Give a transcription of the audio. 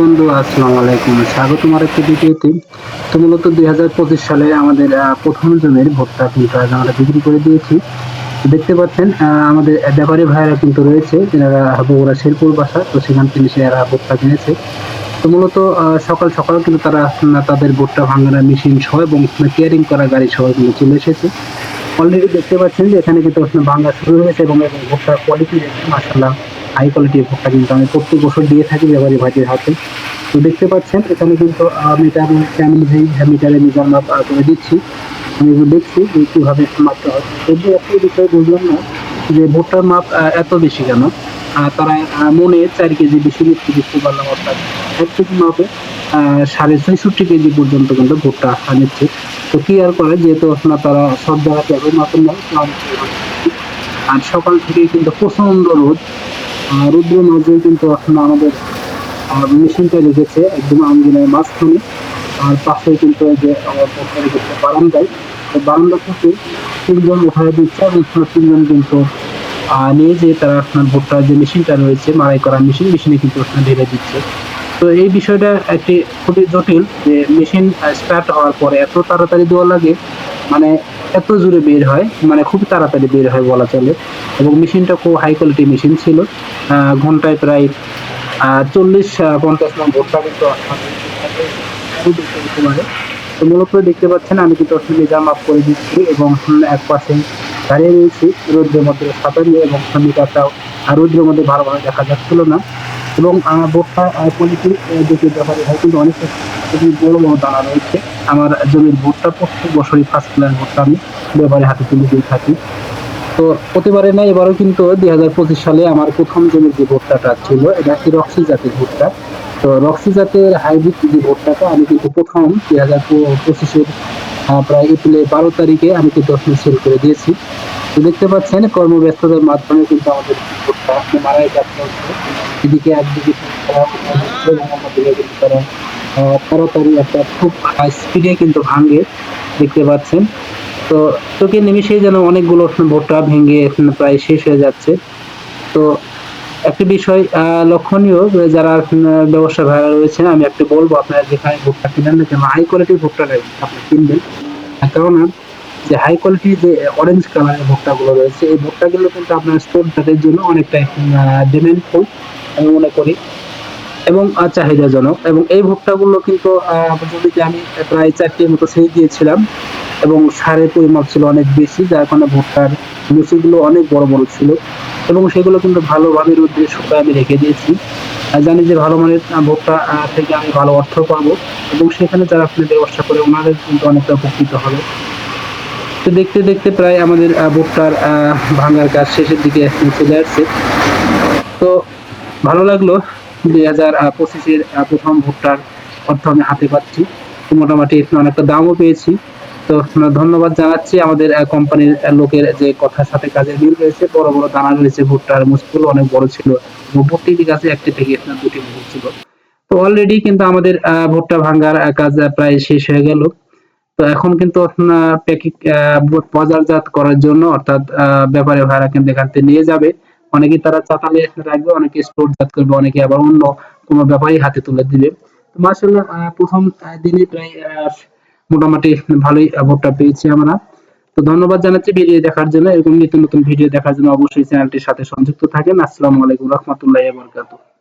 বন্ধু, আসসালামু আলাইকুম। স্বাগত আমার একটি ভিডিওতে। তো মূলত দুই হাজার পঁচিশ সালে আমাদের প্রথম জমির ভুট্টা কিন্তু আজ আমরা বিক্রি করে দিয়েছি। দেখতে পাচ্ছেন আমাদের ব্যাপারী ভাইয়েরা কিন্তু রয়েছে, এনারা বগুড়া শেরপুর বাসা, তো সেখান থেকে সে এরা ভুট্টা কিনেছে। তো মূলত সকাল সকাল কিন্তু তারা তাদের ভুট্টা ভাঙানো মেশিন সহ এবং কেয়ারিং করা গাড়ি সহ কিন্তু চলে এসেছে। অলরেডি দেখতে পাচ্ছেন যে এখানে কিন্তু ভাঙা শুরু হয়েছে এবং ভুট্টার কোয়ালিটি মাসাল্লাহ হাই কোয়ালিটির ভুট্টা কিন্তু আমি প্রত্যেক বছর দিয়ে থাকি ব্যাপারী ভাইদের হাতে। তো দেখতে পাচ্ছেন, এখানে কিন্তু মিটার ফ্যামিলি মিটারে মিটার মাপ করে দিচ্ছি। আমি দেখছি যে কীভাবে মাপতে হয়। কিন্তু একটা বিষয় বুঝলাম না যে ভুট্টার মাপ এত বেশি কেন? তারা মনে চার কেজি বেশি নিচ্ছে বুঝতে পারলাম অর্থাৎ এক কেজি মাপে সাড়ে ছয়ষট্টি কেজি পর্যন্ত কিন্তু ভুট্টা নিচ্ছে। তো কি আর করে, যেহেতু আপনার তারা সব জায়গাতে হবে আমি করছি। আর সকাল থেকেই কিন্তু প্রচণ্ড রোদ। আহ, রৌদ্রের মাঝে কিন্তু এখন আমাদের মেশিনটা রেখেছে একদম আঙ্গিনার মাঝখানে। আর পাশে কিন্তু এই যে রেখেছে বারান্দায় বারান্দা থেকে তিনজন উঠায় দিচ্ছে এবং তিনজন কিন্তু নিয়ে যে তারা আপনার ভুট্টার যে মেশিনটা রয়েছে মারাই করা মেশিন মেশিনে কিন্তু আপনার ঢেলে দিচ্ছে। তো এই বিষয়টা একটি খুবই জটিল যে মেশিন স্টার্ট হওয়ার পরে এত তাড়াতাড়ি দেওয়া লাগে মানে এত জোরে বের হয় মানে খুব তাড়াতাড়ি বের হয় বলা চলে। এবং মেশিনটা খুব হাই কোয়ালিটি মেশিন ছিল। ঘন্টায় প্রায় চল্লিশ পঞ্চাশ মন ভোটটা কিন্তু তো মূলত দেখতে পাচ্ছেন, আমি কিন্তু আসলে মেজার মাপ করে দিচ্ছি এবং এক পাশে দাঁড়িয়ে রয়েছি। রৌদ্রের মধ্যে সাঁতার নিয়ে এবং আর রোদ্রের মধ্যে ভালোভাবে দেখা যাচ্ছিল না। এবং ভোটটা কোয়ালিটি দেখে ব্যাপারে হয় কিন্তু অনেক খুবই বড় বড় দানা রয়েছে। আমার জমির ভোটটা, প্রত্যেক বছরই ফার্স্ট ক্লাস ভোটটা আমি ব্যাপারে হাতে তুলে দিয়ে থাকি। তো প্রতিবারে না, এবারও কিন্তু দুই হাজার পঁচিশ সালে আমার প্রথম জমির যে ভুট্টাটা ছিল, এটা একটি রক্সি জাতের ভুট্টা। তো রক্সি জাতের হাইব্রিড যে ভুট্টাটা, আমি কিন্তু প্রথম দুই হাজার পঁচিশের প্রায় এপ্রিলের বারো তারিখে আমি কিন্তু আসলে সেল করে দিয়েছি। তো দেখতে পাচ্ছেন, কর্মব্যস্ততার মাধ্যমে কিন্তু আমাদের ভুট্টা মারাই যাচ্ছে। এদিকে একদিকে তারা তাড়াতাড়ি একটা খুব স্পিডে কিন্তু ভাঙে দেখতে পাচ্ছেন। তো চোখে নিমিশেই যেন অনেকগুলো ভুট্টা ভেঙে প্রায় শেষ হয়ে যাচ্ছে। তো একটি বিষয় লক্ষণীয়, যারা ব্যবসা ভাইরা রয়েছেন, আমি একটু বলব আপনারা যেখানে ভুট্টা কিনেন না কেন হাই কোয়ালিটির ভুট্টাটা আপনি কিনবেন। কেননা, যে হাই কোয়ালিটির যে অরেঞ্জ কালারের ভুট্টাগুলো রয়েছে, এই ভুট্টাগুলো কিন্তু আপনার স্টোর জন্য অনেকটাই ডিমান্ডফুল আমি মনে করি। এবং চাহিদাজনক। এবং এই ভুট্টাগুলো কিন্তু আহ, আমি প্রায় চারটির মতো সেচ দিয়েছিলাম। এবং সারের পরিমাপ ছিল অনেক বেশি যার কারণে ভুট্টার লুচিগুলো অনেক বড় বড় ছিল। এবং সেগুলো কিন্তু ভালোভাবে রোদ্রে শুকায় আমি রেখে দিয়েছি। জানি যে ভালো মানের ভুট্টা থেকে আমি ভালো অর্থ পাবো। এবং সেখানে যারা আপনি ব্যবসা করে ওনাদের কিন্তু অনেকটা উপকৃত হবে। তো দেখতে দেখতে প্রায় আমাদের ভুট্টার ভাঙার কাজ শেষের দিকে চলে আসছে তো ভালো লাগল। দুই হাজার পঁচিশের প্রথম ভুট্টার অর্থ আমি হাতে পাচ্ছি। মোটামুটি অনেকটা দামও পেয়েছি। তো ধন্যবাদ জানাচ্ছি। আমাদের কোম্পানির লোকের যে কথার সাথে কাজের মিল রয়েছে বড় বড় দানা রয়েছে ভুট্টার মুসগুলো অনেক বড় ছিল। প্রত্যেকটি গাছে একটি থেকে দুটি মুকুল ছিল। তো অলরেডি কিন্তু আমাদের ভুট্টা আহ, কাজ প্রায় শেষ হয়ে গেল। তো এখন কিন্তু আপনার প্যাকিং বাজারজাত করার জন্য অর্থাৎ ব্যাপারী ভাইরা কিন্তু এখান থেকে নিয়ে যাবে। অনেকে তারা চাতালে রাখবে, অনেকে স্টোরজাত করবে, অনেকে আবার অন্য কোনো ব্যাপারই হাতে তুলে দিবে। তো মার্শাল্লাহ প্রথম দিনে প্রায় মোটামুটি ভালোই ভোটটা পেয়েছি আমরা। তো ধন্যবাদ জানাচ্ছি ভিডিও দেখার জন্য। এরকম নিত্য নতুন ভিডিও দেখার জন্য অবশ্যই চ্যানেলটির সাথে সংযুক্ত থাকেন। আসসালামু আলাইকুম রহমতুল্লাহ বরকাতুহ।